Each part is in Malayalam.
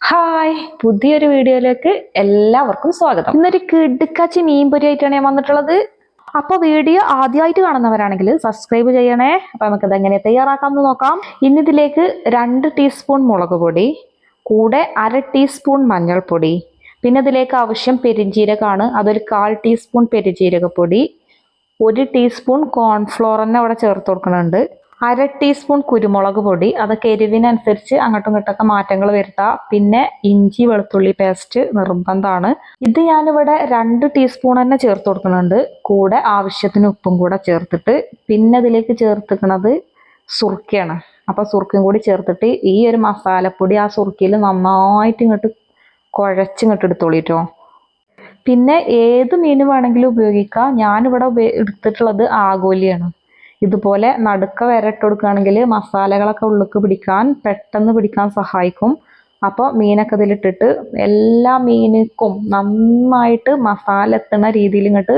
ഹായ്. പുതിയൊരു വീഡിയോയിലേക്ക് എല്ലാവർക്കും സ്വാഗതം. ഇന്നൊരു കിടുക്കാച്ചി മീൻ പൊരി ആയിട്ടാണ് ഞാൻ വന്നിട്ടുള്ളത്. അപ്പൊ വീഡിയോ ആദ്യമായിട്ട് കാണുന്നവരാണെങ്കിൽ സബ്സ്ക്രൈബ് ചെയ്യണേ. അപ്പൊ നമുക്കത് എങ്ങനെ തയ്യാറാക്കാമെന്ന് നോക്കാം. ഇന്നിതിലേക്ക് രണ്ട് ടീസ്പൂൺ മുളക് പൊടി കൂടെ അര ടീസ്പൂൺ മഞ്ഞൾപ്പൊടി പിന്നെ ഇതിലേക്ക് ആവശ്യം പെരിഞ്ജീരകമാണ്. അതൊരു കാൽ ടീസ്പൂൺ പെരിഞ്ജീരകപ്പൊടി ഒരു ടീസ്പൂൺ കോൺഫ്ലോർ തന്നെ അവിടെ ചേർത്ത് കൊടുക്കുന്നുണ്ട്. അര ടീസ്പൂൺ കുരുമുളക് പൊടി അതൊക്കെ എരിവിനനുസരിച്ച് അങ്ങോട്ടും ഇങ്ങോട്ടൊക്കെ മാറ്റങ്ങൾ വരുത്താം. പിന്നെ ഇഞ്ചി വെളുത്തുള്ളി പേസ്റ്റ് നിർബന്ധമാണ്. ഇത് ഞാനിവിടെ രണ്ട് ടീസ്പൂൺ തന്നെ ചേർത്ത് കൊടുക്കുന്നുണ്ട്. കൂടെ ആവശ്യത്തിന് ഉപ്പും കൂടെ ചേർത്തിട്ട്. പിന്നെ ഇതിലേക്ക് ചേർത്തിക്കണത് സുർക്കയാണ്. അപ്പോൾ സുർക്കയും കൂടി ചേർത്തിട്ട് ഈ ഒരു മസാലപ്പൊടി ആ സുർക്കയിൽ നന്നായിട്ട് ഇങ്ങോട്ട് കുഴച്ചിങ്ങോട്ട് എടുത്തോളിട്ടോ പിന്നെ ഏത് മീൻ വേണമെങ്കിലും ഉപയോഗിക്കാം. ഞാനിവിടെ ഉപയോ- എടുത്തിട്ടുള്ളത് ആഗോലിയാണ്. ഇതുപോലെ നടുക്ക വരട്ട് കൊടുക്കുകയാണെങ്കിൽ മസാലകളൊക്കെ ഉള്ളിക്ക് പിടിക്കാൻ പെട്ടെന്ന് പിടിക്കാൻ സഹായിക്കും. അപ്പോൾ മീനൊക്കെ ഇതിലിട്ടിട്ട് എല്ലാ മീനിക്കും നന്നായിട്ട് മസാല എത്തുന്ന രീതിയിൽ ഇങ്ങോട്ട്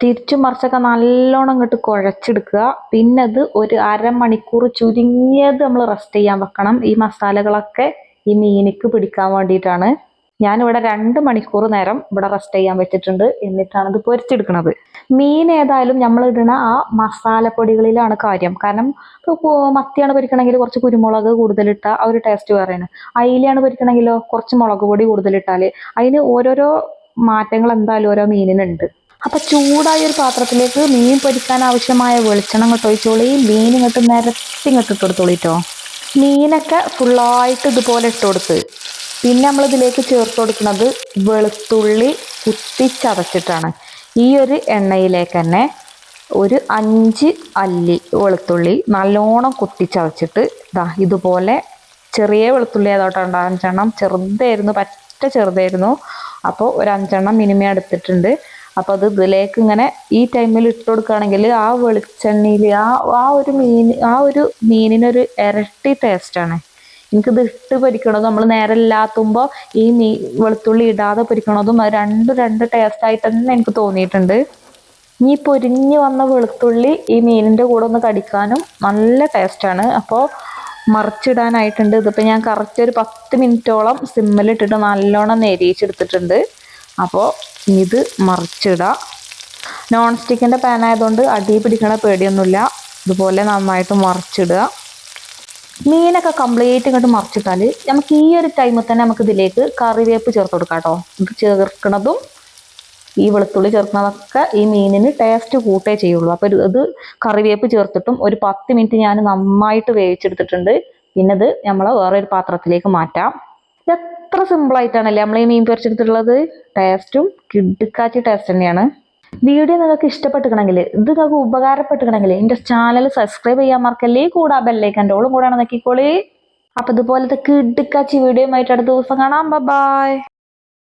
തിരിച്ചും മറിച്ചൊക്കെ നല്ലോണം ഇങ്ങോട്ട് കുഴച്ചെടുക്കുക. പിന്നെ അത് ഒരു അരമണിക്കൂർ ചുരുങ്ങിയത് നമ്മൾ റെസ്റ്റ് ചെയ്യാൻ വെക്കണം. ഈ മസാലകളൊക്കെ ഈ മീനിക്ക് പിടിക്കാൻ വേണ്ടിയിട്ടാണ്. ഞാനിവിടെ രണ്ട് മണിക്കൂർ നേരം ഇവിടെ റെസ്റ്റ് ചെയ്യാൻ വെച്ചിട്ടുണ്ട്. എന്നിട്ടാണ് ഇത് പൊരിച്ചെടുക്കുന്നത് മീൻ ഏതായാലും നമ്മൾ ഇടുന്ന ആ മസാലപ്പൊടികളിലാണ് കാര്യം. കാരണം മത്തിയാണ് പൊരിക്കണമെങ്കിൽ കുറച്ച് കുരുമുളക് കൂടുതലിട്ട ആ ഒരു ടേസ്റ്റ് വേറെയാണ്. അയിലയാണ് പൊരിക്കണമെങ്കിലോ കുറച്ച് മുളക് പൊടി കൂടുതലിട്ടാൽ അതിന് ഓരോരോ മാറ്റങ്ങൾ എന്തായാലും ഓരോ മീനിനുണ്ട്. അപ്പൊ ചൂടായ ഒരു പാത്രത്തിലേക്ക് മീൻ പൊരിക്കാൻ ആവശ്യമായ വെളിച്ചെണ്ണ കിട്ടൊഴിച്ചോളി മീൻ ഇങ്ങോട്ട് നിരത്തി ഇങ്ങോട്ട് ഇട്ട് കൊടുത്തോളിട്ടോ മീനൊക്കെ ഫുള്ളായിട്ട് ഇതുപോലെ ഇട്ട് കൊടുത്ത്. പിന്നെ നമ്മൾ ഇതിലേക്ക് ചേർത്ത് കൊടുക്കുന്നത് വെളുത്തുള്ളി കുത്തിച്ചതച്ചിട്ടാണ്. ഈ ഒരു എണ്ണയിലേക്ക് തന്നെ ഒരു അഞ്ച് അല്ലി വെളുത്തുള്ളി നല്ലോണം കുത്തിച്ചതച്ചിട്ട് ഇതാ ഇതുപോലെ ചെറിയ വെളുത്തുള്ളി ഏതോട്ടാണ് അഞ്ചെണ്ണം ചെറുതായിരുന്നു പറ്റ ചെറുതായിരുന്നു. അപ്പോൾ ഒരു അഞ്ചെണ്ണം മിനിമം എടുത്തിട്ടുണ്ട്. അപ്പോൾ അത് ഇതിലേക്ക് ഇങ്ങനെ ഈ ടൈമിൽ ഇട്ട് കൊടുക്കുകയാണെങ്കിൽ ആ വെളിച്ചെണ്ണയിൽ ആ ആ ഒരു മീൻ ആ ഒരു മീനിനൊരു ഇരട്ടി ടേസ്റ്റാണ് എനിക്കിത് ഇട്ട് പൊരിക്കണതും നമ്മൾ നേരെ ഇല്ലാത്തുമ്പോൾ ഈ മീ വെളുത്തുള്ളി ഇടാതെ പൊരിക്കണതും അത് രണ്ടും രണ്ട് ടേസ്റ്റ് ആയിട്ട് തന്നെ എനിക്ക് തോന്നിയിട്ടുണ്ട്. ഈ പൊരിഞ്ഞ് വന്ന വെളുത്തുള്ളി ഈ മീനിന്റെ കൂടെ ഒന്ന് കടിക്കാനും നല്ല ടേസ്റ്റാണ് അപ്പോൾ മറിച്ചിടാനായിട്ടുണ്ട്. ഇതിപ്പോൾ ഞാൻ കറക്റ്റ് ഒരു പത്ത് മിനിറ്റോളം സിമ്മിലിട്ടിട്ട് നല്ലോണം നെരിയിച്ചെടുത്തിട്ടുണ്ട്. അപ്പോൾ ഇത് മറിച്ചിടാം. നോൺ സ്റ്റിക്കിന്റെ പാൻ ആയതുകൊണ്ട് അടി പിടിക്കണ പേടിയൊന്നുമില്ല. ഇതുപോലെ നന്നായിട്ട് മറിച്ചിടുക. മീനൊക്കെ കംപ്ലീറ്റ് ഇങ്ങോട്ട് മറിച്ചിട്ടാൽ നമുക്ക് ഈ ഒരു ടൈമിൽ തന്നെ നമുക്ക് ഇതിലേക്ക് കറിവേപ്പ് ചേർത്ത് കൊടുക്കാം കേട്ടോ. ചേർക്കണതും ഈ വെളുത്തുള്ളി ചേർക്കുന്നതൊക്കെ ഈ മീനിന് ടേസ്റ്റ് കൂട്ടേ ചെയ്യുള്ളൂ. അപ്പോൾ ഇത് കറിവേപ്പ് ചേർത്തിട്ടും ഒരു പത്ത് മിനിറ്റ് ഞാൻ നന്നായിട്ട് വേവിച്ചെടുത്തിട്ടുണ്ട്. പിന്നെ ഇത് നമ്മൾ വേറെ ഒരു പാത്രത്തിലേക്ക് മാറ്റാം. എത്ര എത്ര സിമ്പിളായിട്ടാണല്ലേ നമ്മൾ ഈ മീൻ പൊരിച്ചെടുത്തിട്ടുള്ളത്? ടേസ്റ്റും കിടുക്കാച്ചി ടേസ്റ്റ് തന്നെയാണ്. വീഡിയോ നിങ്ങൾക്ക് ഇഷ്ടപ്പെട്ടിക്കണമെങ്കിൽ ഇത് നിങ്ങൾക്ക് ഉപകാരപ്പെട്ടിക്കണമെങ്കിൽ എന്റെ ചാനൽ സബ്സ്ക്രൈബ് ചെയ്യാൻ മറക്കല്ലേ? കൂടാ ബെല്ലേക്കന്റെ ഓളും കൂടെ നോക്കിക്കോളി അപ്പോൾ ഇതുപോലത്തെ കിടുക്കാച്ചി വീഡിയോ ആയിട്ട് അടുത്ത ദിവസം കാണാം. ബൈ